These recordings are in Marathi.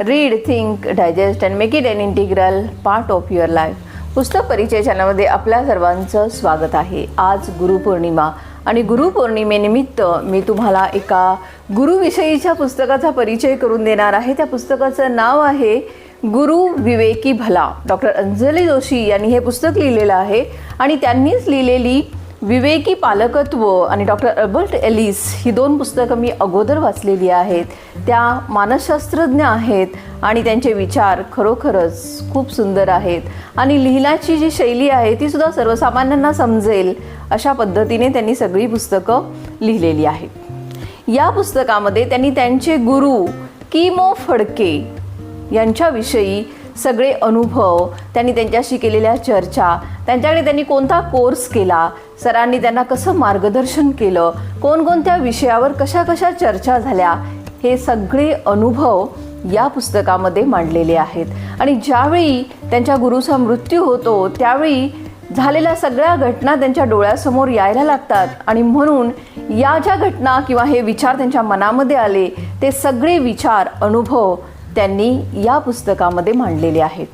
Read think digest and make it an integral part of your life पुस्तक परिचय चॅनलमध्ये आपल्या सर्वांचं स्वागत आहे. आज गुरुपौर्णिमा आणि गुरुपौर्णिमेनिमित्त मी तुम्हाला एका गुरुविषयीच्या पुस्तकाचा परिचय करून देणार आहे. त्या पुस्तकाचं नाव आहे गुरु विवेकी भला. डॉक्टर अंजली जोशी यांनी हे पुस्तक लिहिलेलं आहे आणि त्यांनीच लिहिलेली विवेकी पालकत्व आणि डॉक्टर अल्बर्ट एलिस ही दोन पुस्तकं मी अगोदर वाचलेली आहेत. त्या मानसशास्त्रज्ञ आहेत आणि त्यांचे विचार खरोखरच खूप सुंदर आहेत. आणि लिहिण्याची जी शैली आहे ती सुद्धा सर्वसामान्यांना समजेल अशा पद्धतीने त्यांनी सगळी पुस्तकं लिहिलेली आहेत. या पुस्तकामध्ये त्यांनी त्यांचे गुरु किमो फडके यांच्याविषयी सगळे अनुभव त्यांनी त्यांच्याशी केलेल्या चर्चा त्यांच्याकडे त्यांनी कोणता कोर्स केला सरांनी त्यांना कसं मार्गदर्शन केलं कोणकोणत्या विषयावर कशा कशा चर्चा झाल्या हे सगळे अनुभव या पुस्तकामध्ये मांडलेले आहेत. आणि ज्यावेळी त्यांच्या गुरुचा मृत्यू होतो त्यावेळी झालेल्या सगळ्या घटना त्यांच्या डोळ्यासमोर यायला लागतात. आणि म्हणून या ज्या घटना किंवा हे विचार त्यांच्या मनामध्ये आले ते सगळे विचार अनुभव त्यांनी या पुस्तकामध्ये मांडलेले आहेत.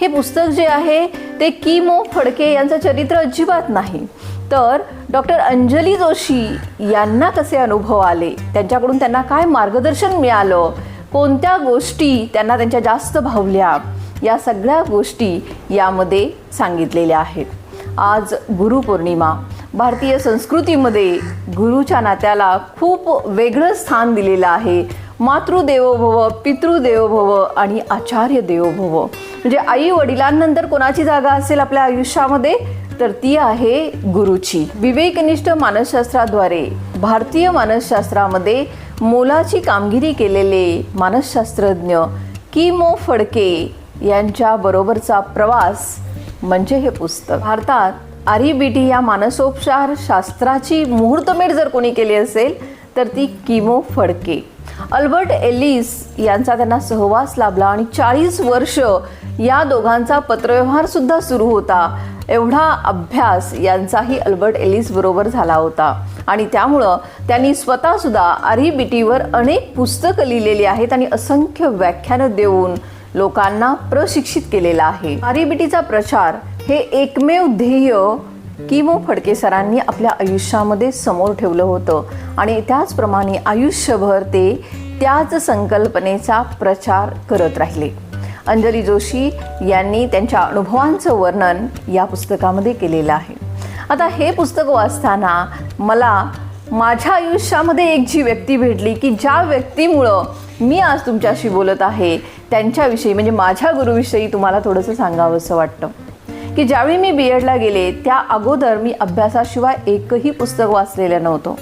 हे पुस्तक जे आहे ते किमो फडके यांचं चरित्र अजिबात नाही. तर डॉक्टर अंजली जोशी यांना कसे अनुभव आले? त्यांच्याकडून त्यांना काय मार्गदर्शन मिळालं? कोणत्या गोष्टी त्यांना त्यांच्या जास्त भावल्या? या सगळ्या गोष्टी यामध्ये सांगितलेल्या आहेत. आज गुरुपौर्णिमा भारतीय संस्कृतीमध्ये गुरुच्या नात्याला खूप वेगळं स्थान दिलेलं आहे. मातृदेवो भव पितृदेवो भव आणि आचार्य देवो भव म्हणजे आई वडिलांनंतर कोणाची जागा असेल आपल्या आयुष्यामध्ये? तर ती आहे गुरुची. विवेकनिष्ठ मानसशास्त्राद्वारे भारतीय मानसशास्त्रामध्ये मोलाची कामगिरी केलेले मानसशास्त्रज्ञ किमो फडके यांच्या बरोबरचा प्रवास म्हणजे हे पुस्तक. भारतात आरीबीटी या मानसोपचार शास्त्राची मुहूर्तमेढ जर कोणी केली असेल तर ती किमो फडके. अल्बर्ट एलिस यांचा त्यांना सहवास लाभला आणि चाळीस वर्ष या दोघांचा पत्रव्यवहार सुद्धा सुरू होता. एवढा अभ्यास यांचाही अल्बर्ट एलिस बरोबर झाला होता. आणि त्यामुळं त्यांनी स्वतः सुद्धा आरीबीटीवर अनेक पुस्तकं लिहिलेली आहेत आणि असंख्य व्याख्यानं देऊन लोकांना प्रशिक्षित केलेला आहे. आरीबीटीचा प्रचार हे एकमेव ध्येय किमो फडके सरांनी आपल्या आयुष्यामध्ये समोर ठेवलं होतं. आणि त्याचप्रमाणे आयुष्यभर ते त्याच संकल्पनेचा प्रचार करत राहिले. अंजली जोशी यांनी त्यांच्या अनुभवांचं वर्णन या पुस्तकामध्ये केलेलं आहे. आता हे पुस्तक वाचताना मला माझ्या आयुष्यामध्ये एक जी व्यक्ती भेटली की ज्या व्यक्तीमुळं मी आज तुमच्याशी बोलत आहे त्यांच्याविषयी म्हणजे माझ्या गुरुविषयी तुम्हाला थोडंसं सांगावंसं वाटतं. की ज्यावेळी मी बी एडला गेले त्या अगोदर मी अभ्यासाशिवाय एकही पुस्तक वाचलेलं नव्हतं.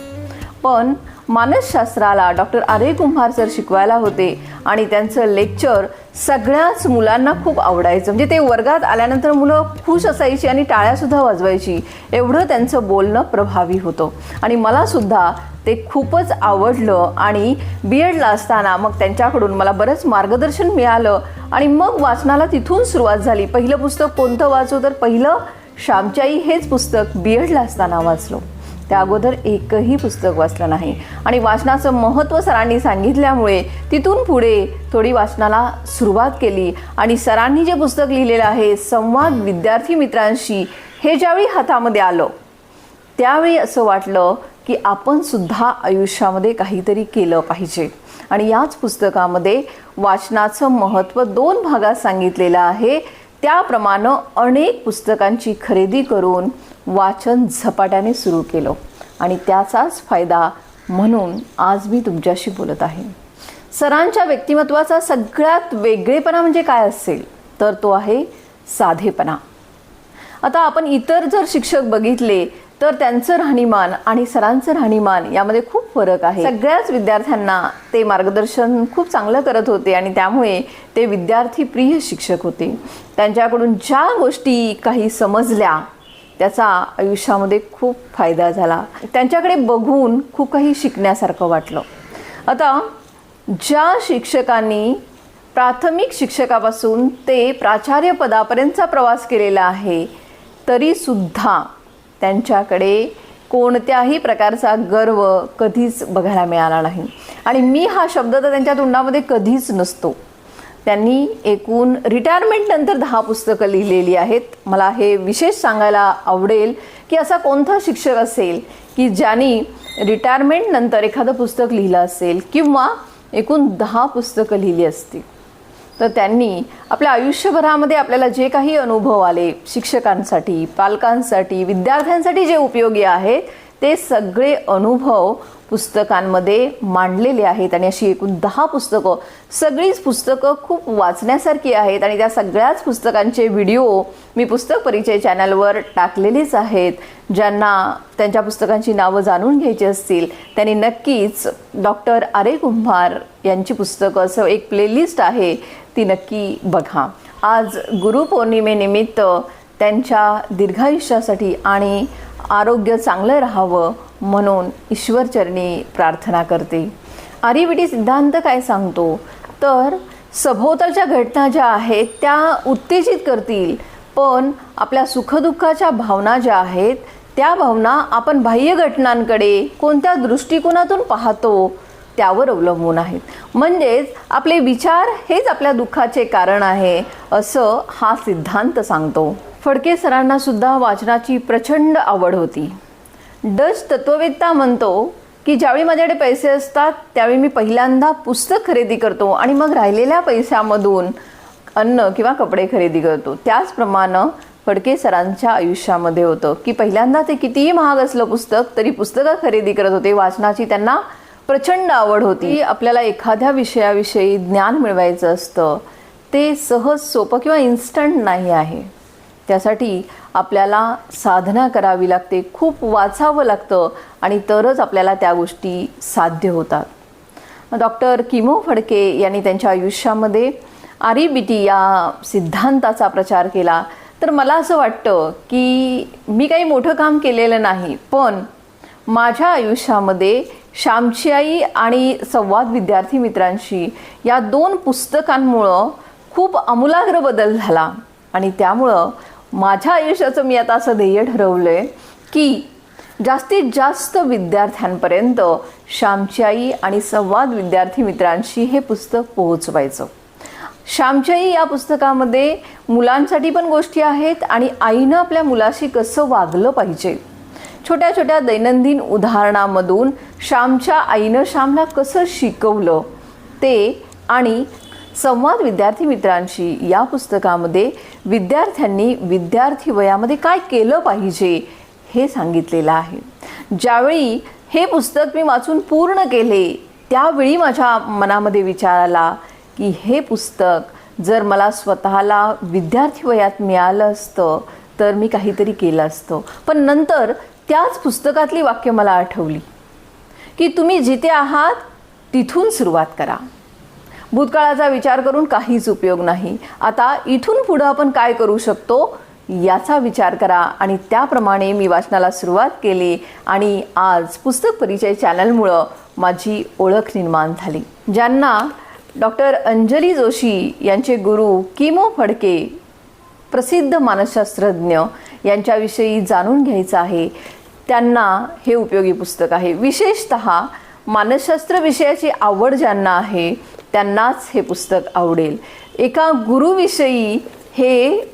पण मानसशास्त्राला doctor R A Kumbhar sir शिकवायला होते आणि त्यांचं लेक्चर सगळ्याच मुलांना खूप आवडायचं. म्हणजे ते वर्गात आल्यानंतर मुलं खुश असायची आणि टाळ्यासुद्धा वाजवायची. एवढं त्यांचं बोलणं प्रभावी होतं. आणि मलासुद्धा ते खूपच आवडलं आणि बी एडला असताना मग त्यांच्याकडून मला बरंच मार्गदर्शन मिळालं आणि मग वाचनाला तिथून सुरुवात झाली. पहिलं पुस्तक कोणतं वाचू? तर पहिलं श्यामच्याई हेच पुस्तक बी एडला असताना वाचलो. त्या अगोदर एकही पुस्तक वाचलं नाही. आणि वाचनाचं महत्त्व सरांनी सांगितल्यामुळे तिथून पुढे थोडी वाचनाला सुरुवात केली. आणि सरांनी जे पुस्तक लिहिलेलं आहे संवाद विद्यार्थी मित्रांशी हे ज्यावेळी हातामध्ये आलं त्यावेळी असं वाटलं की आपण सुद्धा आयुष्यामध्ये काहीतरी केलं पाहिजे. आणि याच पुस्तकामध्ये वाचनाचं महत्त्व दोन भागात सांगितलेलं आहे. त्याप्रमाणे अनेक पुस्तकांची खरेदी करून वाचन झपाट्याने सुरू केलं. आणि त्याचाच फायदा म्हणून आज मी तुमच्याशी बोलत आहे. सरांच्या व्यक्तिमत्वाचा सगळ्यात वेगळेपणा म्हणजे काय असेल? तर तो आहे साधेपणा. आता आपण इतर जर शिक्षक बघितले तर त्यांचं राहणीमान आणि सरांचं राहणीमान यामध्ये खूप फरक आहे. सगळ्याच विद्यार्थ्यांना ते मार्गदर्शन खूप चांगलं करत होते आणि त्यामुळे ते विद्यार्थी प्रिय शिक्षक होते. त्यांच्याकडून ज्या गोष्टी काही समजल्या त्याचा आयुष्यामध्ये खूप फायदा झाला. त्यांच्याकडे बघून खूप काही शिकण्यासारखं वाटलं. आता ज्या शिक्षकांनी प्राथमिक शिक्षकापासून ते प्राचार्यपदापर्यंतचा प्रवास केलेला आहे तरीसुद्धा त्यांच्याकडे कोणत्याही प्रकारचा गर्व कधीच बघायला मिळाला नाही. आणि मी हा शब्द तर त्यांच्या तोंडामध्ये कधीच नसतो. त्यांनी एकूण रिटायरमेंट नंतर दहा पुस्तकं लिहिलेली आहेत. मला हे विशेष सांगायला आवडेल की असा कोणता शिक्षक असेल की ज्यांनी रिटायरमेंट नंतर एखादं पुस्तक लिहिलं असेल किंवा एकूण दहा पुस्तकं लिहिली असतील. तर त्यांनी आपल्या आयुष्यभरामध्ये आपल्याला जे काही अनुभव आले शिक्षकांसाठी पालकांसाठी विद्यार्थ्यांसाठी जे उपयोगी आहेत ते सगळे अनुभव पुस्तकांमध्ये मांडलेले आहेत आणि अशी एकूण दहा पुस्तकं सगळीच पुस्तकं खूप वाचण्यासारखी आहेत आणि त्या सगळ्याच पुस्तकांचे व्हिडिओ मी पुस्तक परिचय चॅनलवर टाकलेलेच आहेत. ज्यांना त्यांच्या पुस्तकांची नावं जाणून घ्यायची असतील त्यांनी नक्कीच डॉक्टर आरे कुंभार यांची पुस्तकं असं एक प्लेलिस्ट आहे ती नक्की बघा. आज गुरुपौर्णिमेनिमित्त त्यांच्या दीर्घायुष्यासाठी आणि आरोग्य चांगलं राहावं म्हणून ईश्वरचरणी प्रार्थना करते. आरिविटी सिद्धांत काय सांगतो? तर सभोवतालच्या घटना ज्या आहेत त्या उत्तेजित करतील. पण आपल्या सुखदुःखाच्या भावना ज्या आहेत त्या भावना आपण बाह्य घटनांकडे कोणत्या दृष्टिकोनातून पाहतो त्यावर अवलंबून आहेत. म्हणजेच आपले विचार हेच आपल्या दुःखाचे कारण आहे असं हा सिद्धांत सांगतो. फडके सरांना सुद्धा वाचनाची प्रचंड आवड होती. डच तत्ववेत्ता म्हणतो की ज्यावेळी माझ्याकडे पैसे असतात त्यावेळी मी पहिल्यांदा पुस्तक खरेदी करतो आणि मग राहिलेल्या पैशामधून अन्न किंवा कपडे खरेदी करतो. त्याचप्रमाणे फडके सरांच्या आयुष्यामध्ये होतं की पहिल्यांदा ते कितीही महाग असलं पुस्तक तरी पुस्तकं खरेदी करत होते. वाचनाची त्यांना प्रचंड आवड होती. आपल्याला एखाद्या विषयाविषयी ज्ञान मिळवायचं असतं. ते सहज सोपं किंवा इन्स्टंट नाही आहे. त्यासाठी आपल्याला साधना करावी लागते खूप वाचावं लागतं आणि तरच आपल्याला त्या गोष्टी साध्य होतात. डॉक्टर किमो फडके यांनी त्यांच्या आयुष्यामध्ये आरीबीटी या सिद्धांताचा प्रचार केला. तर मला असं वाटतं की मी काही मोठं काम केलेलं नाही पण माझ्या आयुष्यामध्ये श्यामची आई आणि संवाद विद्यार्थी मित्रांशी या दोन पुस्तकांमुळं खूप आमूलाग्र बदल झाला आणि त्यामुळं माझ्या आयुष्याचं मी आता असं ध्येय ठरवलं आहे की जास्तीत जास्त विद्यार्थ्यांपर्यंत श्यामची आई आणि संवाद विद्यार्थी मित्रांशी हे पुस्तक पोहोचवायचं. श्यामच्याई या पुस्तकामध्ये मुलांसाठी पण गोष्टी आहेत आणि आईनं आपल्या मुलाशी कसं वागलं पाहिजे. छोट्या छोट्या दैनंदिन उदाहरणामधून श्यामच्या आईनं श्यामला कसं शिकवलं ते आणि संवाद विद्यार्थी मित्रांशी या पुस्तकामध्ये विद्यार्थ्यांनी विद्यार्थी वयामध्ये काय केलं पाहिजे हे सांगितलेलं आहे. ज्यावेळी हे पुस्तक मी वाचून पूर्ण केले त्यावेळी माझ्या मनामध्ये विचार आला की हे पुस्तक जर मला स्वतःला विद्यार्थी वयात मिळालं असतं तर मी काहीतरी केलं असतं. पण नंतर त्याच पुस्तकातली वाक्य मला आठवली की तुम्ही जिथे आहात तिथून सुरुवात करा. भूतकाळाचा विचार करून काहीच उपयोग नाही. आता इथून पुढं आपण काय करू शकतो याचा विचार करा. आणि त्याप्रमाणे मी वाचनाला सुरुवात केली आणि आज पुस्तक परिचय चॅनलमुळं माझी ओळख निर्माण झाली. ज्यांना डॉक्टर अंजली जोशी यांचे गुरु किमो फडके प्रसिद्ध मानसशास्त्रज्ञ यांच्याविषयी जाणून घ्यायचं आहे. त्यांना हे उपयोगी पुस्तक आहे. विशेषत मानसशास्त्र विषयाची आवड ज्यांना आहे त्यांनाच हे पुस्तक आवडेल. एका गुरुविषयी हे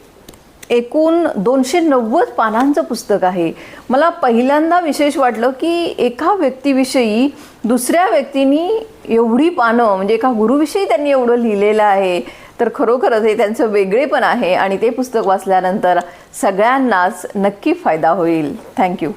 एकूण दोनशे नव्वद पानांचं पुस्तक आहे. मला पहिल्यांदा विशेष वाटलं की एका व्यक्तीविषयी दुसऱ्या व्यक्तीनी एवढी पानं म्हणजे एका गुरुविषयी त्यांनी एवढं लिहिलेलं आहे तर खरोखरच हे त्यांचं वेगळेपण आहे आणि ते पुस्तक वाचल्यानंतर सगळ्यांनाच नक्की फायदा होईल. थँक्यू